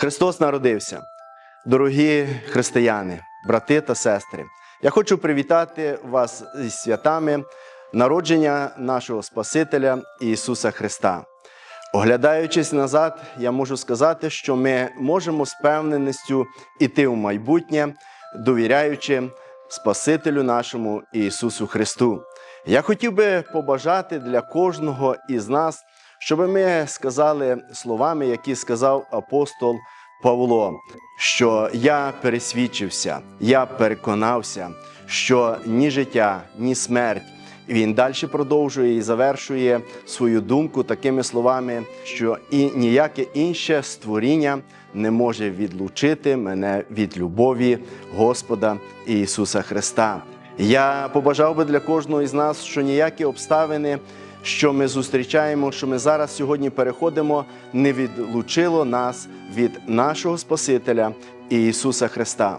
Христос народився. Дорогі християни, брати та сестри, я хочу привітати вас зі святами народження нашого Спасителя Ісуса Христа. Оглядаючись назад, я можу сказати, що ми можемо з певненістю іти в майбутнє, довіряючи Спасителю нашому Ісусу Христу. Я хотів би побажати для кожного із нас, щоб ми сказали словами, які сказав апостол Павло, що я пересвідчився, я переконався, що ні життя, ні смерть. Він далі продовжує і завершує свою думку такими словами, що і ніяке інше створіння не може відлучити мене від любові Господа Ісуса Христа. Я побажав би для кожного із нас, що ніякі обставини, що ми зустрічаємо, що ми зараз сьогодні переходимо, не відлучило нас від нашого Спасителя Ісуса Христа.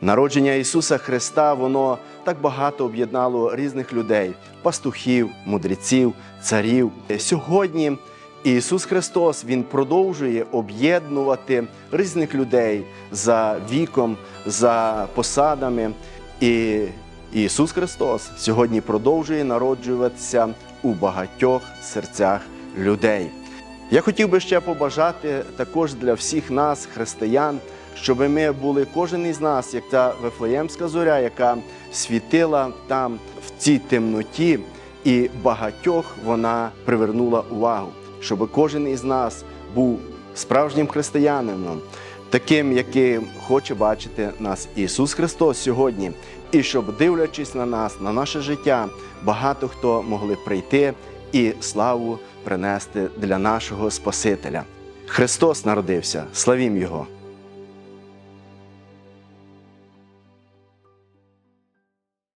Народження Ісуса Христа, воно так багато об'єднало різних людей: пастухів, мудреців, царів. Сьогодні Ісус Христос Він продовжує об'єднувати різних людей за віком, за посадами. І Ісус Христос сьогодні продовжує народжуватися у багатьох серцях людей. Я хотів би ще побажати також для всіх нас, християн, щоб ми були кожен із нас, як та Вифлеємська зоря, яка світила там в цій темноті, і багатьох вона привернула увагу, щоб кожен із нас був справжнім християнином, таким, яким хоче бачити нас Ісус Христос сьогодні, і щоб, дивлячись на нас, на наше життя, багато хто могли прийти і славу принести для нашого Спасителя. Христос народився, славім Його!